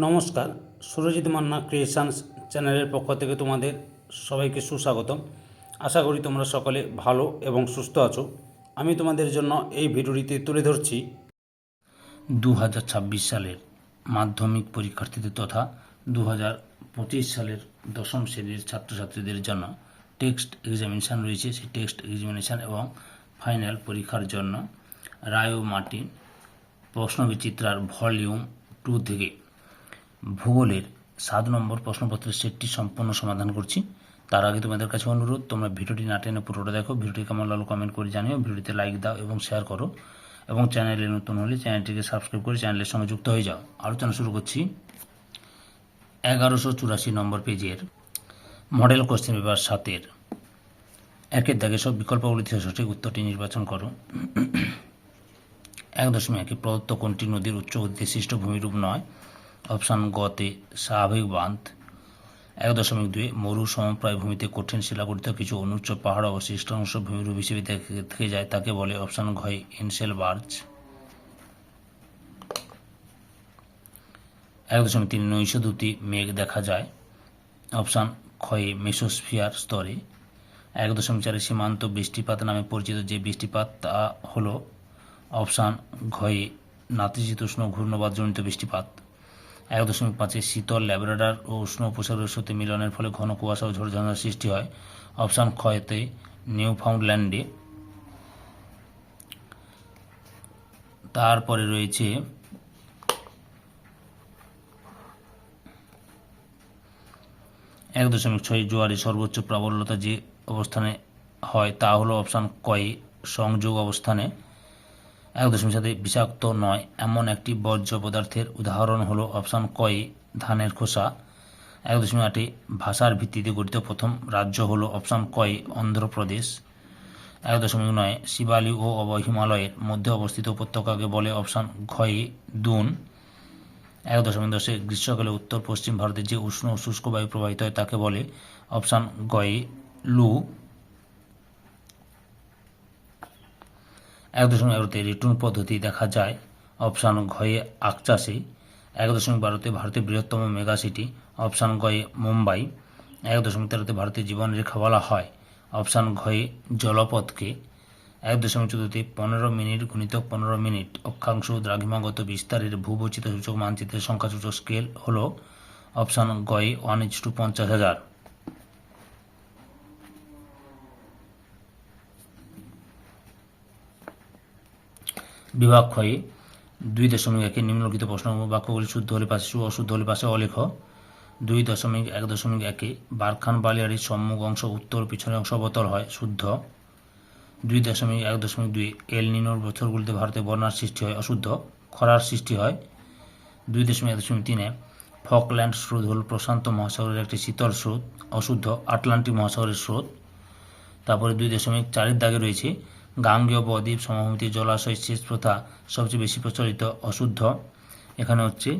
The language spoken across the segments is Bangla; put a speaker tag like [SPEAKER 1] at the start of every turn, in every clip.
[SPEAKER 1] নমস্কার, সুরজিৎ মান্না ক্রিয়েশনস চ্যানেলের পক্ষ থেকে তোমাদের সবাইকে সুস্বাগতম। আশা করি তোমরা সকলে ভালো এবং সুস্থ আছো। আমি তোমাদের জন্য এই ভিডিওটিতে তুলে ধরছি দু হাজার ছাব্বিশ সালের মাধ্যমিক পরীক্ষার্থীদের তথা দু হাজার পঁচিশ সালের দশম শ্রেণির ছাত্রছাত্রীদের জন্য টেক্সট এক্সামিনেশান রয়েছে। সেই টেক্সট এক্সামিনেশান এবং ফাইনাল পরীক্ষার জন্য রায় ও মার্টিন, প্রশ্নবিচিত্রার ভলিউম টু থেকে ভূগোলের সাত নম্বর প্রশ্নপত্রের সেটটি সম্পূর্ণ সমাধান করছি। তার আগে তোমাদের কাছে অনুরোধ, তোমরা ভিডিওটি না টেনে পুরোটা দেখো, ভিডিওটি কেমন লাগল কমেন্ট করে জানিও, ভিডিওতে লাইক দাও এবং শেয়ার করো। এবং চ্যানেলে নতুন হলে চ্যানেলটিকে সাবস্ক্রাইব করে চ্যানেলের সঙ্গে যুক্ত হয়ে যাও। আলোচনা শুরু করছি। এগারোশো চুরাশি নম্বর পেজের মডেল কোশ্চেন পেপার সাতের। একের দাগে সব বিকল্পগুলি থেকে সঠিক উত্তরটি নির্বাচন করো। এক দশমিক একে প্রদত্ত কোনটি নদীর উচ্চ সৃষ্ট ভূমিরূপ নয়? অপশান গতে স্বাভাবিক বাঁধ। এক দশমিক দুই, মরু সমপ্রায় ভূমিতে কঠিন শিলাগঠিত কিছু অনুচ্চ পাহাড় অবশিষ্ট অংশ ভূমিরূপ হিসেবে থেকে- যায়, তাকে বলে অপশান ঘয় ইনসেল বার্চ এক দশমিক তিন, নৈশ দুটি মেঘ দেখা যায়। অপশান ক্ষয়ে মেসোস্ফিয়ার স্তরে। এক দশমিক চারে সীমান্ত বৃষ্টিপাত নামে পরিচিত যে বৃষ্টিপাত, তা হল অপশান ঘয়ে নাতিশীতোষ্ণ ঘূর্ণবাদজনিত বৃষ্টিপাত। এক দশমিক পাঁচে শীতল ল্যাবরেডার ও উষ্ণ উপসাগরের সাথে মিলনের ফলে ঘন কুয়াশা ও ঝড় ঝঞ্ঝার সৃষ্টি হয় অপশান ক্ষয়তে নিউ ফাউন্ডল্যান্ডে তারপরে রয়েছে এক দশমিক ছয় জোয়ারে সর্বোচ্চ প্রাবল্যতা যে অবস্থানে হয় তা হলো অপশান কয়ে সংযোগ অবস্থানে। এক দশমিক সাথে বিষাক্ত নয়। এমন একটি বর্জ্য পদার্থের উদাহরণ হলো অপশান কয়ে ধানের খোসা। এক দশমিক আটে, ভাষার ভিত্তিতে গঠিত প্রথম রাজ্য হলো অপশান কয়ে অন্ধ্রপ্রদেশ। এক দশমিক নয় শিবালি ও অব হিমালয়ের মধ্যে অবস্থিত উপত্যকাকে বলে অপশান ঘয়ে দুন। এক দশমিক দশে, গ্রীষ্মকালে উত্তর পশ্চিম ভারতে যে উষ্ণ ও শুষ্ক বায়ু প্রবাহিত হয় তাকে বলে অপশান গয়ে লু। এক দশমিক এগারোতে রিটুন পদ্ধতি দেখা যায়। অপশান ঘয়ে আকচাষে এক দশমিক বারোতে ভারতের বৃহত্তম মেগা সিটি অপশান গয়ে মুম্বাই এক দশমিক তেরোতে ভারতের জীবনরেখা বলা হয়। অপশান ঘয়ে জলপথকে, এক দশমিক চোদ্দতে পনেরো মিনিট গুণিতক পনেরো মিনিট। অক্ষাংশ দ্রাঘিমাগত বিস্তারের ভূবৈচিত্র সূচক মানচিত্রের সংখ্যাসূচক স্কেল হল। অপশান গয়ে ওয়ান ইচ টু পঞ্চাশ হাজার। বিভাগ ক্ষয়ে দুই দশমিক একে নিম্নলিখিত প্রশ্ন বাক্যগুলি শুদ্ধ হলে পাশে সু, অশুদ্ধ হলে পাশে অলেখ। দুই দশমিক, এক দশমিক একে বারখান বালিয়াড়ির সম্মুখ অংশ, উত্তর পিছনের অংশ অবতল হয়, শুদ্ধ। দুই দশমিক, এক দশমিক দুই এল নিনোর বছরগুলিতে ভারতে বন্যার সৃষ্টি হয়, অশুদ্ধ। খরার সৃষ্টি হয়। দুই দশমিক, এক দশমিক তিনে ফকল্যান্ড স্রোত হল প্রশান্ত মহাসাগরের একটি শীতল স্রোত, অশুদ্ধ আটলান্টিক মহাসাগরের স্রোত। তারপরে দুই দশমিক চারের দাগে রয়েছে গাঙ্গেয় বদ্বীপ সমভূমিতে জলাশয় সেচ প্রথা সবচেয়ে বেশি প্রচলিত অশুদ্ধ। এখানে হচ্ছে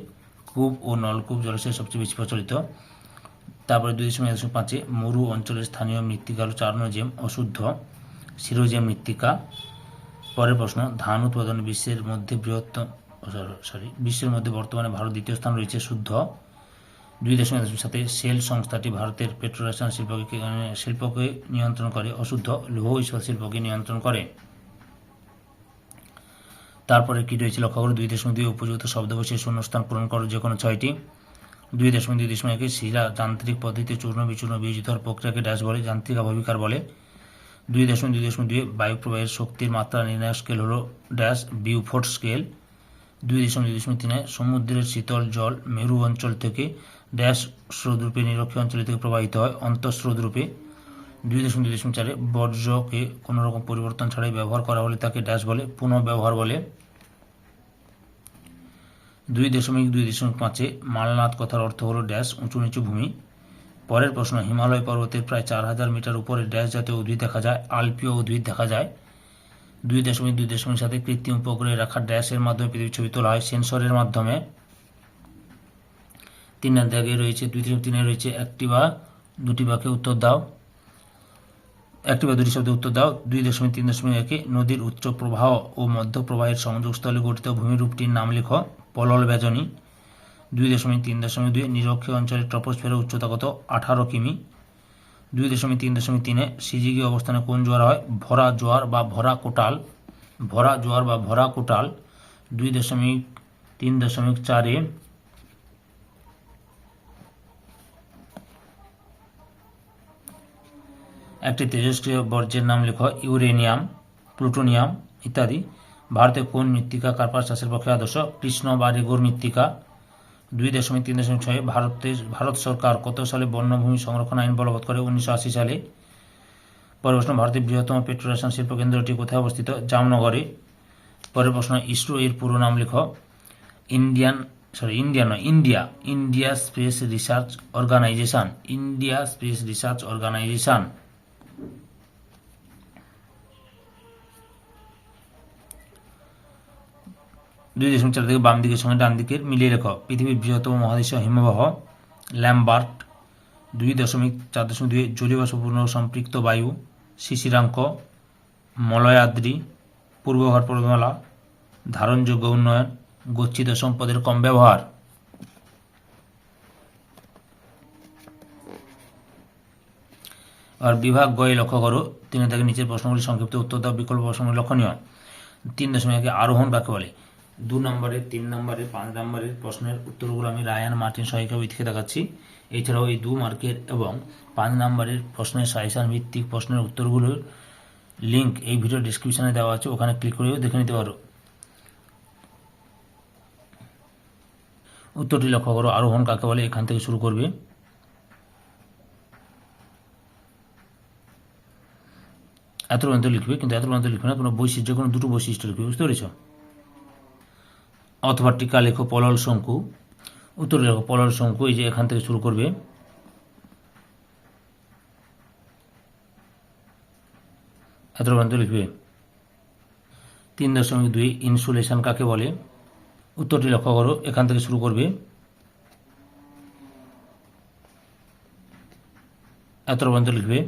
[SPEAKER 1] কূপ ও নলকূপ জলাশয় সবচেয়ে বেশি প্রচলিত। তারপরে দুই দশমিক এক দশমিক পাঁচে মরু অঞ্চলের স্থানীয় মৃত্তিকা হল চারনোজেম অশুদ্ধ। শিরোজেম মৃত্তিকা। পরের প্রশ্ন, ধান উৎপাদনে বিশ্বের মধ্যে বৃহত্তম সরি, বিশ্বের মধ্যে বর্তমানে ভারত দ্বিতীয় স্থান রয়েছে শুদ্ধ। দুই দশমিক সাথে সেল সংস্থাটি ভারতের পেট্রোরাসায়ন শিল্পকে শিল্পকে নিয়ন্ত্রণ করে, অশুদ্ধ লৌহ ইস্পাত শিল্পকে নিয়ন্ত্রণ করে। তারপরে কি রয়েছে লক্ষ্য করো, দুই দশমিক দুই উপযুক্ত শব্দবশের শূন্যস্থান পূরণ করো যে কোনো ছয়টি। দুই দশমিক দুই দশমিক একে শিলা যান্ত্রিক পদ্ধতিতে চূর্ণ বিচূর্ণ বিয়োজিত হওয়ার প্রক্রিয়াকে ড্যাশ বলে, যান্ত্রিক আভাবিকার বলে। দুই দশমিক দুই দশমিক দুই বায়ু প্রবাহের শক্তির মাত্রা নির্ণায়ক স্কেল হলো ড্যাশ বিউফোর্ট স্কেল। দুই দশমিক দুই দশমিক তিনে সমুদ্রের শীতল জল মেরু অঞ্চল থেকে ড্যাশ স্রোতরূপে নিরক্ষীয় অঞ্চল থেকে প্রবাহিত হয়, অন্তঃস্রোতরূপে। দুই দশমিক দুই দশমিক চারে বর্জ্যকে কোনো রকম পরিবর্তন ছাড়াই ব্যবহার করা হলে তাকে ড্যাশ বলে, পুনঃব্যবহার বলে। দুই দশমিক দুই দশমিক পাঁচে মালনাথ কথার অর্থ হলো ড্যাশ, উঁচু নিচু ভূমি। পরের প্রশ্ন, হিমালয় পর্বতের প্রায় চার হাজার মিটার উপরে ড্যাশ জাতীয় উদ্ভিদ দেখা যায়, আলপীয় উদ্ভিদ দেখা যায়। দুই দশমিক দুই দশমিক সাথে কৃত্রিম উপগ্রহে রাখা ড্যাশের মাধ্যমে পৃথিবীর ছবি তোলা হয়। সেন্সরের মাধ্যমে। তিন দাগে রয়েছে, দুই দশমিক তিনে রয়েছে, একটি বা দুটি বাক্যে উত্তর দাও। একটি বা দুটি শব্দে উত্তর দাও। দুই দশমিক তিন দশমিক একে নদীর উচ্চ প্রবাহ ও মধ্য প্রবাহের সংযোগস্থলে গঠিত ভূমিরূপটির নাম লেখ পলল বেজনী। দুই দশমিক তিন দশমিক দুই নিরক্ষীয় অঞ্চলের ট্রপোস্ফিয়ারের উচ্চতা কত? আঠারো কিমি। দুই দশমিক তিন দশমিক তিনে সিজিগি অবস্থানে কোন জোয়ার হয়? ভরা জোয়ার বা ভরা কোটাল। ভরা জোয়ার বা ভরা কোটাল দুই দশমিক তিন দশমিক চারে। একটি তেজস্ক্রিয় বর্জ্যের নাম লেখ ইউরেনিয়াম, প্লুটোনিয়াম ইত্যাদি। ভারতে কোন মৃত্তিকা কার্পাস চাষের পক্ষে আদর্শ? কৃষ্ণ বা রেগোর মৃত্তিকা। দুই দশমিক তিন দশমিক ছয় ভারতের ভারত সরকার কত সালে বন্যভূমি সংরক্ষণ আইন বলবৎ করে? উনিশশো আশি সালে। পরের প্রশ্ন, ভারতের বৃহত্তম পেট্রোরেশন শিল্প কেন্দ্রটি কোথায় অবস্থিত? জামনগরে। পরের প্রশ্ন, ইসরো এর পুরো নাম লেখ। ইন্ডিয়ান সরি ইন্ডিয়া নয়, India. India space research organisation. India space research organisation. দুই দশমিক চার থেকে বাম দিকের সঙ্গে ডান দিকের মিলিয়ে লেখ পৃথিবীর বৃহত্তম মহাদেশীয় হিমবাহ ল্যাম্বার্ট। দুই দশমিক চার দশমিক দুই জলীয়বাষ্পপূর্ণ সম্পৃক্ত বায়ু, শিশিরাঙ্ক, মলয়াদ্রি পূর্বঘাট পর্বতমালা, ধারণযোগ্য উন্নয়ন, গচ্ছিত সম্পদের কম ব্যবহার। আর বিভাগ গয়ে লক্ষ্য করো, তিনে থেকে নিচের প্রশ্নগুলি সংক্ষিপ্ত উত্তর দাও, বিকল্প প্রশ্নগুলি লক্ষণীয়। তিন দশমিক আরোহণ কাকে বলে। দু নম্বরের তিন নম্বরের পাঁচ নম্বরের প্রশ্নের উত্তরগুলো আমি রায়ান মার্টিন সহায়িকা থেকে দেখাচ্ছি। এছাড়াও এই দু মার্কের এবং পাঁচ নম্বরের প্রশ্নের সাজেশন ভিত্তিক প্রশ্নের উত্তরগুলোর লিঙ্ক এই ভিডিও ডিসক্রিপশনে দেওয়া আছে, ওখানে ক্লিক করেও দেখে নিতে পারো। উত্তরটি লক্ষ্য করো, আরোহণ কাকে বলে? এখান থেকে শুরু করবে। এত পর্যন্ত লিখবে, কিন্তু এত পর্যন্ত লিখবে না, কোনো বৈশিষ্ট্য, কোনো দুটো বৈশিষ্ট্য লিখবে, বুঝতে পেরেছ? অথবা টিকা লেখো পলল শঙ্কু, উত্তর লেখো পলল শঙ্কু, এই যে এখান থেকে শুরু করবে। এত পর্যন্ত লিখবে। তিন দশমিক দুই ইনসুলেশন কাকে বলে? উত্তরটি লক্ষ্য করো, এখান থেকে শুরু করবে। এত পর্যন্ত লিখবে।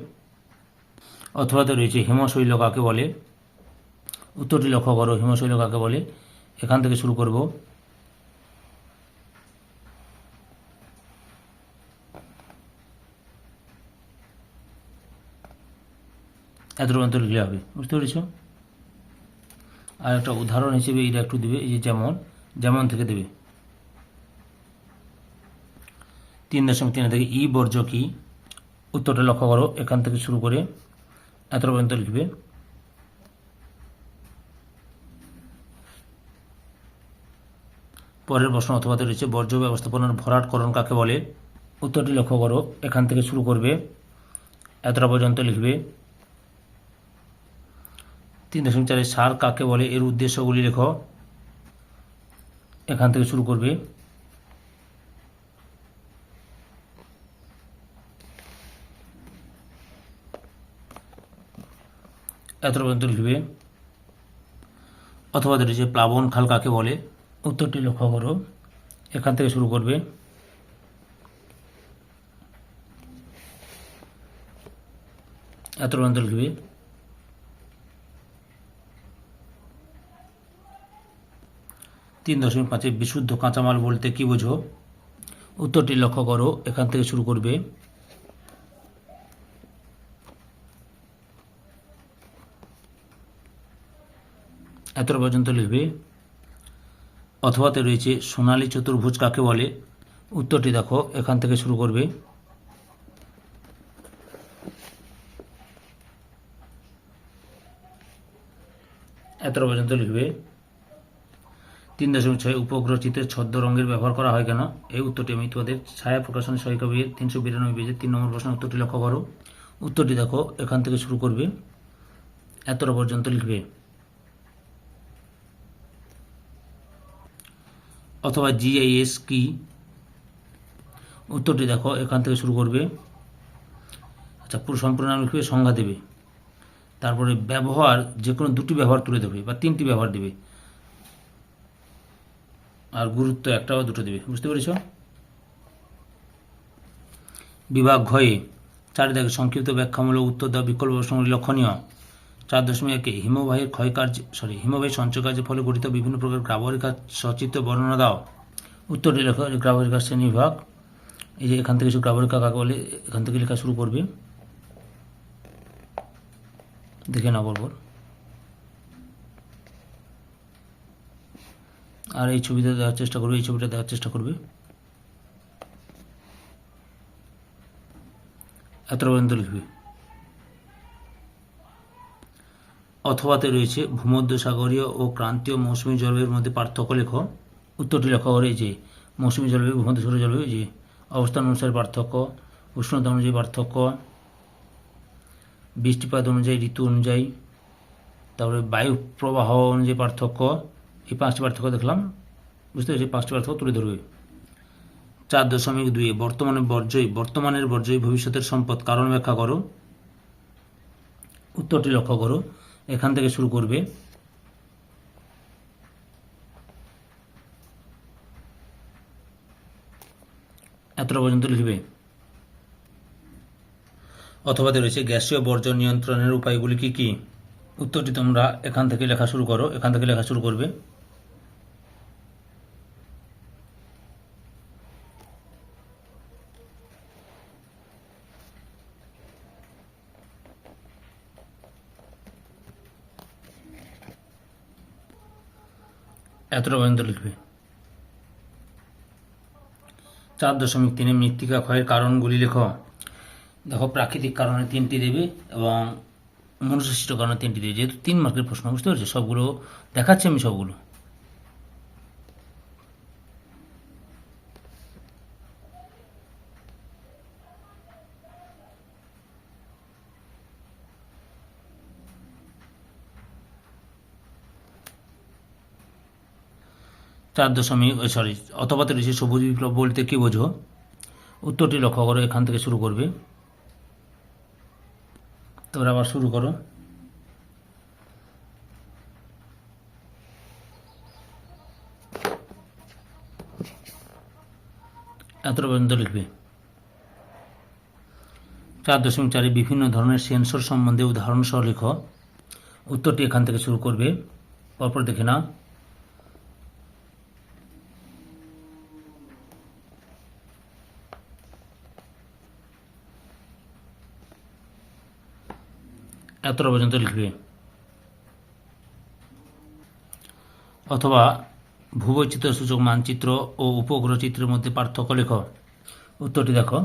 [SPEAKER 1] অথবাতে রয়েছে হিমশৈল কাকে বলে? উত্তরটি লক্ষ্য করো, হিমশৈল কাকে বলে? এখান থেকে শুরু করব। এত পর্যন্ত লিখলে হবে, বুঝতে পেরেছ? আর একটা উদাহরণ হিসেবে এটা একটু দেবে, এই যে যেমন যেমন থেকে দেবে। তিন দশমিক তিন থেকে ই বর্জ্য কি? উত্তরটা লক্ষ্য করো, এখান থেকে শুরু করে এত পর্যন্ত লিখবে। পরের প্রশ্ন অথবাতে রয়েছে বর্জ্য ব্যবস্থাপনার ভরাটকরণ কাকে বলে? উত্তরটি লক্ষ্য করো। এখান থেকে শুরু করবে। এতটা পর্যন্ত লিখবে। তিন দশমিক চারে সার কাকে বলে? এর উদ্দেশ্যগুলি লেখো। এখান থেকে শুরু করবে। এত পর্যন্ত লিখবে। অথবা রয়েছে প্লাবন খাল কাকে বলে? উত্তরটি লক্ষ্য করো। এখান থেকে শুরু করবে। এত পর্যন্ত লিখবে। তিন দশমিক পাঁচে বিশুদ্ধ কাঁচামাল বলতে কি বোঝো? উত্তরটি লক্ষ্য করো। এখান থেকে শুরু করবে। এত পর্যন্ত লিখবে। অথবাতে রয়েছে সোনালী চতুর্ভুজ কাকে বলে? উত্তরটি দেখো, এখান থেকে শুরু করবে। এত পর্যন্ত লিখবে। তিন দশমিক ছয় উপগ্রহ চিত্রের ছদ্ম রঙের ব্যবহার করা হয় কেন? এই উত্তরটি আমি তোমাদের ছায়া প্রকাশনের সহায়িকা বইয়ের তিনশো বিরানব্বই পেজের তিন নম্বর প্রশ্নের উত্তরটি লক্ষ্য করো। উত্তরটি দেখো, এখান থেকে শুরু করবে। এতটা পর্যন্ত লিখবে। অথবা জিআইএস কি? উত্তরটি দেখো, এখান থেকে শুরু করবে। আচ্ছা পুরো সম্পূর্ণ নাম লিখবে, সংজ্ঞা দেবে। তারপরে ব্যবহার যে কোনো দুটি ব্যবহার তুলে দেবে বা তিনটি ব্যবহার দেবে। আর গুরুত্ব একটা বা দুটো দেবে, বুঝতে পেরেছ? বিভাগ ঘয়ে, চারিদিকে সংক্ষিপ্ত ব্যাখ্যামূলক উত্তর দেওয়া বিকল্প লক্ষণীয়। চার দশমিক একে হিমবাহের ক্ষয়কার্য সরি হিমবাহের সঞ্চয় কার্যের ফলে গঠিত বিভিন্ন প্রকার গ্রাবরেখা সচিত্র বর্ণনা দাও। যে গ্রাবরিকার শ্রেণি বিভাগ। এই যে এখান থেকে কিছু গ্রাবরিকা কাকে বলে, এখান থেকে লেখা শুরু করবে। দেখে নাও বরবর আর এই ছবিটা দেওয়ার চেষ্টা করবে, এই ছবিটা দেওয়ার চেষ্টা করবে। এত পর্যন্ত লিখবে। অথবাতে রয়েছে ভূমধ্যসাগরীয় ও ক্রান্তীয় মৌসুমী জলবায়ুর মধ্যে পার্থক্য লেখো। উত্তরটি লক্ষ্য করে যে মৌসুমী জলবায়ু, ভূমধ্যসাগরীয় জলবায়ু, যে অবস্থান অনুসারে পার্থক্য, উষ্ণতা অনুযায়ী পার্থক্য, বৃষ্টিপাত অনুযায়ী, ঋতু অনুযায়ী, তারপরে বায়ু প্রবাহ অনুযায়ী পার্থক্য, এই পাঁচটি পার্থক্য দেখলাম। বুঝতে পেরেছি? পাঁচটি পার্থক্য তুলে ধরবে। চার দশমিক দুই, বর্তমানে বর্জ্যই, বর্তমানের বর্জ্যই ভবিষ্যতের সম্পদ। কারণ ব্যাখ্যা করো। উত্তরটি লক্ষ্য করো। এখান থেকে শুরু করবে। এতটা পর্যন্ত লিখবে। অথবা রয়েছে, গ্যাসীয় বর্জ্য নিয়ন্ত্রণের উপায়গুলি কি কি? উত্তরটি তোমরা এখান থেকে লেখা শুরু করো। এখান থেকে লেখা শুরু করবে। এতটা পর্যন্ত লিখবে? চার দশমিক তিনে মৃত্তিকা ক্ষয়ের কারণগুলি লেখ। দেখো, প্রাকৃতিক কারণে তিনটি দেবে এবং মনুষ্যসৃষ্ট কারণে তিনটি দেবে। যেহেতু তিন মার্কের প্রশ্ন, বুঝতে পারছ? সবগুলো দেখাচ্ছি আমি সবগুলো। চার দশমিক সরি অথবা রয়েছে সবুজ বিপ্লব বলতে কি বোঝো? উত্তরটি লক্ষ্য করো, এখান থেকে শুরু করবে। তোমরা আবার শুরু করো। এত পর্যন্ত লিখবে। চার দশমিক চারে বিভিন্ন ধরনের সেন্সর সম্বন্ধে উদাহরণ সহ লেখো। উত্তরটি এখান থেকে শুরু করবে। পরপর দেখে না এতটা পর্যন্ত লিখবে। অথবা ভূবৈচিত্র সূচক মানচিত্র ও উপগ্রহ চিত্রের মধ্যে পার্থক্য লেখ। উত্তরটি দেখো।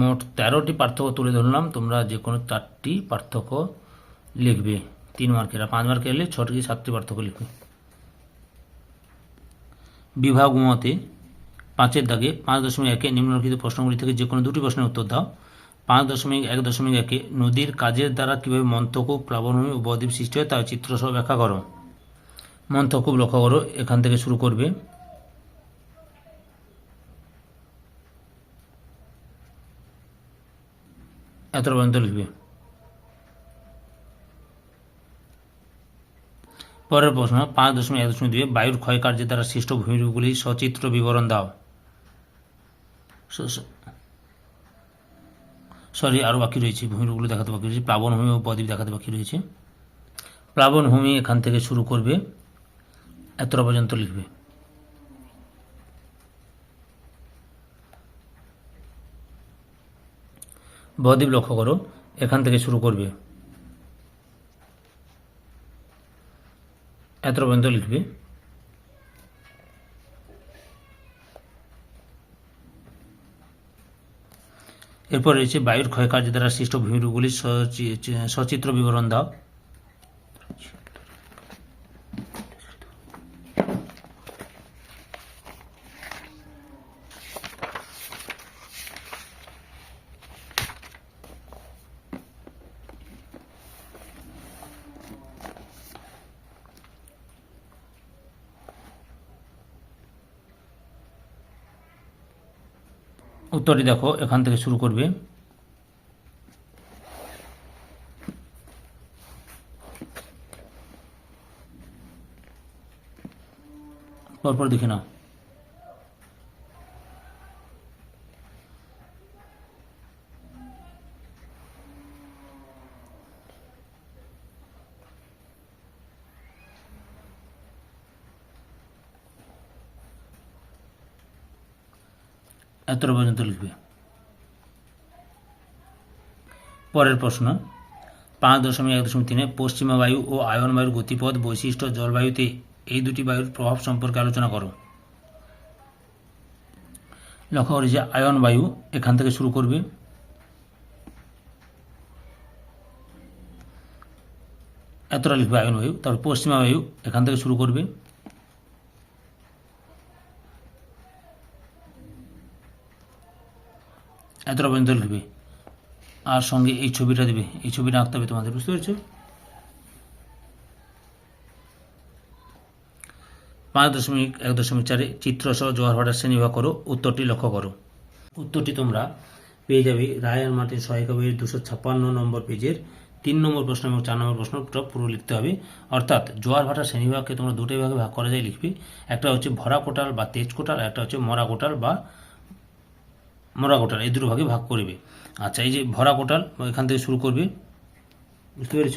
[SPEAKER 1] মোট তেরোটি পার্থক্য তুলে ধরলাম, তোমরা যে কোনো চারটি পার্থক্য লিখবে। তিন মার্কের পাঁচ মার্কের এলে ছটি সাতটি পার্থক্য লিখবে। বিভাগ মতে পাঁচের দাগে পাঁচ দশমিক একে নিম্নলিখিত প্রশ্নগুলি থেকে যে কোনো দুটি প্রশ্নের উত্তর দাও। পাঁচ দশমিক এক দশমিক একে নদীর কাজের দ্বারা কীভাবে মন্থকূপ প্লাবনভূমি ও বদ্বীপ সৃষ্টি হয় তার চিত্রসহ ব্যাখ্যা করো। মন্থকূপ লক্ষ্য করো, এখান থেকে শুরু করবে। এতটা পর্যন্ত লিখবে। পরের প্রশ্ন, পাঁচ দশমিক এক দশমিক দুই বায়ুর ক্ষয়কার্যের দ্বারা সৃষ্ট ভূমিরূপগুলি সচিত্র বিবরণ দাও। সরি আরও বাকি রয়েছে। ভূমিরূপগুলো দেখাতে বাকি রয়েছে। প্লাবনভূমি ও বদ্বীপ দেখাতে বাকি রয়েছে। প্লাবনভূমি এখান থেকে শুরু করবে। এতটা পর্যন্ত লিখবে। বদ্বীপ লক্ষ্য করো, এখান থেকে শুরু করবে। এতটা পর্যন্ত লিখবে? এরপর রয়েছে বায়ুর ক্ষয়কার্য দ্বারা সৃষ্ট ভূমিরূপগুলির সচি- সচিত্র বিবরণ দাও। উত্তরটি দেখো এখান থেকে শুরু করবে। পরপর দেখি নাও। এতটা পর্যন্ত লিখবে। পরের প্রশ্ন, পাঁচ দশমিক এক দশমিক তিনে পশ্চিমা বায়ু ও আয়ন বায়ুর গতিপথ, বৈশিষ্ট্য, জলবায়ুতে এই দুটি বায়ুর প্রভাব সম্পর্কে আলোচনা করো। লক্ষ্য করি যে আয়ন বায়ু এখান থেকে শুরু করবে। এতটা লিখবে আয়ন বায়ু, তারপর পশ্চিমা বায়ু এখান থেকে শুরু করবে। এতটা পর্যন্ত লিখবে আর সঙ্গে এই ছবিটা দেবে। এই ছবিটা আঁকতে হবে তোমাদের, বুঝতে পেরেছ? পাঁচ দশমিক এক দশমিক চারে চিত্রসহ জোয়ার ভাটার শ্রেণীভাগ করো, উত্তরটি লক্ষ্য করো। উত্তরটি তোমরা পেয়ে যাবে রায় আর মার্টিন সহায়িকা বইয়ের দুশো ছাপ্পান্ন নম্বর পেজের তিন নম্বর প্রশ্ন এবং চার নম্বর প্রশ্নটা পুরো লিখতে হবে। অর্থাৎ জোয়ার ভাটার শ্রেণীভাগকে তোমরা দুটোই ভাগে ভাগ করা যায় লিখবে। একটা হচ্ছে ভরা কোটাল বা তেজ কোটাল একটা হচ্ছে মরা কোটাল বা মরা কোটাল, এই দুটো ভাগে ভাগ করবে। আচ্ছা এই যে ভরা কোটাল, এখান থেকে শুরু করবে। বুঝতে পেরেছ?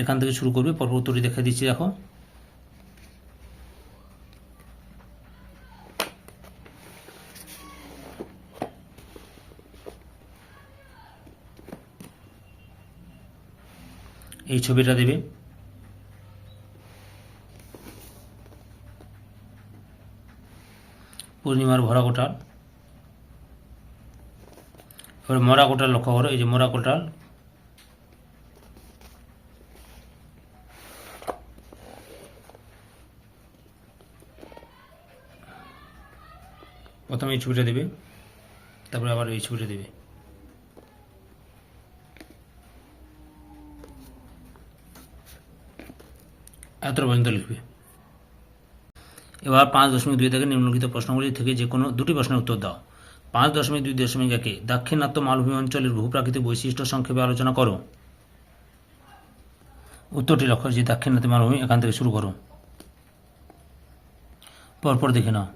[SPEAKER 1] এখান থেকে শুরু করবে, পরপর উত্তরটি দেখা দিচ্ছি, দেখো। এই ছবিটা দেবে। পূর্ণিমার ভরা কোটাল। এবার মরা কোটাল লক্ষ্য করো, এই যে মরা কোটাল। প্রথমে এই ছবিটা দেবে, তারপরে আবার এই ছবিটা দেবে। এত পর্যন্ত লিখবে। এবার পাঁচ দশমিক দুই থেকে নিম্নলিখিত প্রশ্নগুলি থেকে যে কোনো দুটি প্রশ্নের উত্তর দাও। পাঁচ দশমিক দুই দশমিক একে দাক্ষিণাত্য মালভূমি অঞ্চলের ভূপ্রাকৃতিক বৈশিষ্ট্য সংক্ষেপে আলোচনা করো। উত্তরটি লক্ষ্য যে দাক্ষিণাত্য মালভূমি এখান থেকে শুরু করো। পরপর দেখে নাও।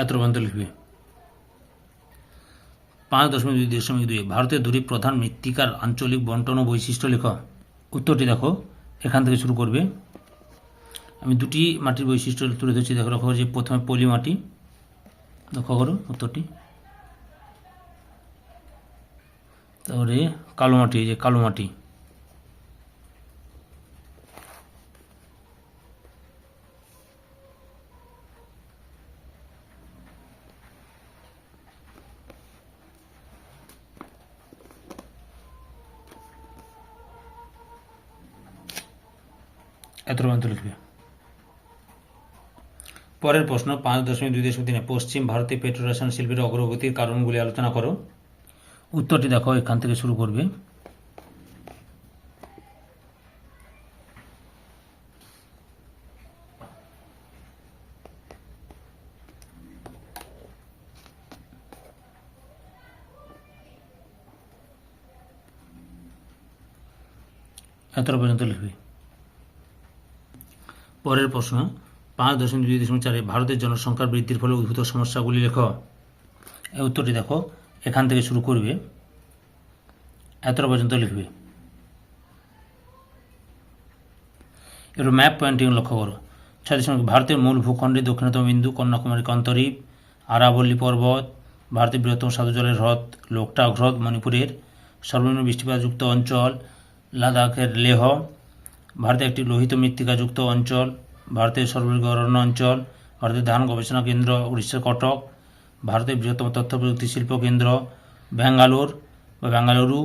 [SPEAKER 1] এত পর্যন্ত লিখবে পাঁচ দশমিক দুই দশমিক দুই, ভারতের দুটি প্রধান মৃত্তিকার আঞ্চলিক বন্টন ও বৈশিষ্ট্য লেখ উত্তরটি দেখো, এখান থেকে শুরু করবে। আমি দুটি মাটির বৈশিষ্ট্য তুলে ধরছি, দেখো লক্ষ্য করো যে প্রথমে পলি মাটি। লক্ষ্য করো উত্তরটি। তারপরে কালো মাটি যে কালো মাটি। এত লিখবে। পরের প্রশ্ন, পাঁচ দশমিক দুই দশমিক তিনে পশ্চিম ভারতে পেট্রোরাসায়ন শিল্পের অগ্রগতির কারণগুলি আলোচনা করো। উত্তরটি দেখো, এখান থেকে শুরু করবে। এতটা পর্যন্ত লিখবে। পরের প্রশ্ন, পাঁচ দশমিক দুই দশমিক চারে ভারতের জনসংখ্যার বৃদ্ধির ফলে উদ্ভূত সমস্যাগুলি লেখ। এই উত্তরটি দেখো, এখান থেকে শুরু করবে, এতটা পর্যন্ত লিখবে। এবার ম্যাপ পয়েন্টিং লক্ষ্য করো। ছয় দশমিক, ভারতের মূল ভূখণ্ডে দক্ষিণতম বিন্দু কন্যাকুমারী অন্তরীপ আরাবল্লী পর্বত, ভারতের বৃহত্তম সাধু জলের হ্রদ, লোকটাক হ্রদ, মণিপুরের সর্বনিম্ন বৃষ্টিপাতযুক্ত অঞ্চল, লাদাখের লেহ ভারতে একটি লোহিত মৃত্তিকাযুক্ত অঞ্চল, ভারতের সর্বাধিক অরণ্য অঞ্চল ভারতের ধান গবেষণা কেন্দ্র, উড়িষ্যার কটক, ভারতের বৃহত্তম তথ্য প্রযুক্তি শিল্প কেন্দ্র, ব্যাঙ্গালোর বা বেঙ্গালুরু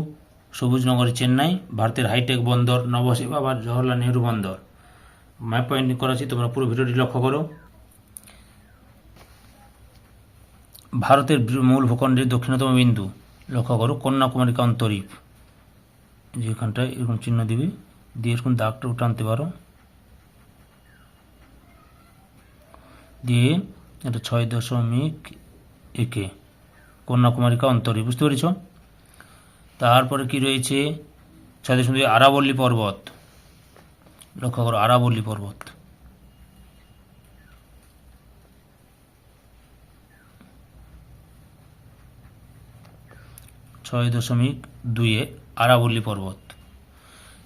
[SPEAKER 1] সবুজনগরী, চেন্নাই, ভারতের হাইটেক বন্দর, নবসেবা বা জওহরলাল নেহরু বন্দর। ম্যাপ পয়েন্টিং করা আছে, তোমরা পুরো ভিডিওটি লক্ষ্য করো। ভারতের মূল ভূখণ্ডের দক্ষিণতম বিন্দু। লক্ষ্য করো কন্যাকুমারিকা অন্তরীপ যেখানটায় এরকম চিহ্ন দিবি। দিয়ে এরকম দাগটা টানতে পারো দিয়ে এটা ছয় দশমিক একে কন্যাকুমারিকা অন্তরী বুঝতে পেরেছ তারপরে কি রয়েছে ছয় দশমিক আরাবল্লী পর্বত লক্ষ্য করো আরাবল্লী পর্বত ছয় দশমিক দুইয়ে আরাবল্লী পর্বত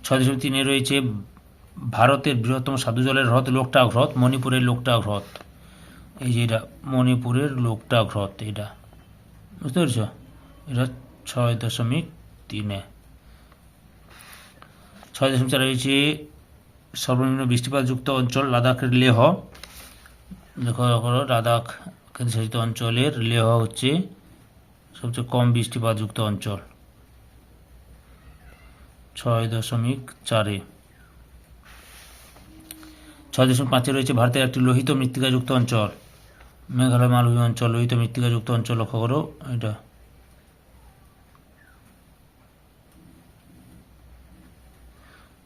[SPEAKER 1] ছয় দশমিক তিনে রয়েছে ভারতের বৃহত্তম সাধু জলের হ্রদ লোকটাক হ্রদ মণিপুরের লোকটাক হ্রদ এই যে এটা, মণিপুরের লোকটাক হ্রদ এটা। বুঝতে পেরেছ? এটা ছয় দশমিক তিনে। ছয় দশমিক চার রয়েছে সর্বনিম্ন বৃষ্টিপাতযুক্ত অঞ্চল, লাদাখের লেহ। দেখো করো লাদাখ কেন্দ্রশাসিত অঞ্চলের লেহ হচ্ছে সবচেয়ে কম বৃষ্টিপাতযুক্ত অঞ্চল। ছয় দশমিক চারে। ছয় দশমিক পাঁচে রয়েছে ভারতের একটি লোহিত মৃত্তিকাযুক্ত অঞ্চল। মেঘালয়, মালভূমি অঞ্চল, লোহিত মৃত্তিকাযুক্ত অঞ্চল লক্ষ্য করো, এটা।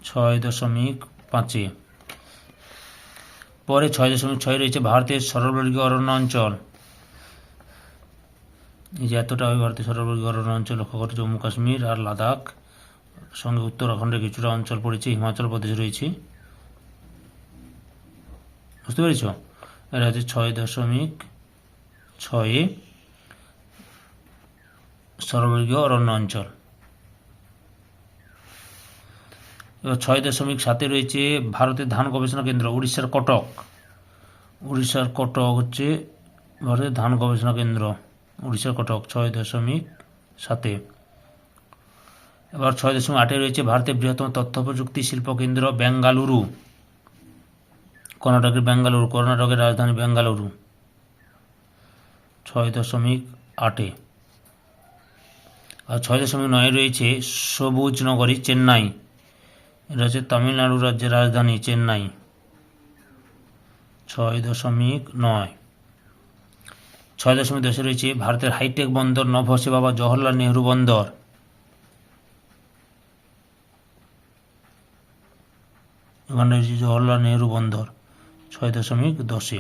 [SPEAKER 1] ছয় দশমিক পাঁচে। পরে ছয় দশমিক ছয় রয়েছে ভারতের সর্ববর্গীয় অরণ্য অঞ্চল। এই যে এতটা হবে ভারতের সর্ববর্গীয় অরণ্য অঞ্চল, লক্ষ্য করো জম্মু কাশ্মীর আর লাদাখ। সঙ্গে উত্তরাখণ্ডের কিছুটা অঞ্চল পড়েছে, হিমাচল প্রদেশ রয়েছে। বুঝতে পেরেছ? এটা হচ্ছে ছয় দশমিক ছয়ে সর্ববর্গীয় অরণ্য অঞ্চল। এবার ছয় দশমিক সাতে রয়েছে ভারতের ধান গবেষণা কেন্দ্র, উড়িষ্যার কটক। উড়িষ্যার কটক হচ্ছে ভারতের ধান গবেষণা কেন্দ্র, উড়িষ্যার কটক, ছয় দশমিক সাতে। এবার ছয় দশমিক আটে রয়েছে ভারতের বৃহত্তম তথ্য প্রযুক্তি শিল্প কেন্দ্র বেঙ্গালুরু। কর্ণাটকের বেঙ্গালুরু, কর্ণাটকের রাজধানী বেঙ্গালুরু। ছয় দশমিক আটে। আর ছয় দশমিক নয় রয়েছে সবুজ নগরী চেন্নাই। এটা হচ্ছে তামিলনাড়ু রাজ্যের রাজধানী, চেন্নাই। ছয় দশমিক নয়। ছয় দশমিক দশে রয়েছে ভারতের হাইটেক বন্দর, নভসেবা বা জওহরলাল নেহরু বন্দর। এখানে রয়েছে জওহরলাল নেহরু বন্দর, ছয় দশমিক দশে।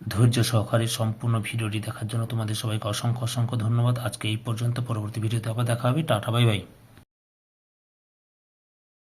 [SPEAKER 1] ধৈর্য সহকারে সম্পূর্ণ ভিডিওটি দেখার জন্য তোমাদের সবাইকে অসংখ্য অসংখ্য ধন্যবাদ। আজকে এই পর্যন্ত, পরবর্তী ভিডিওতে আবার দেখা হবে। Tata, bye bye.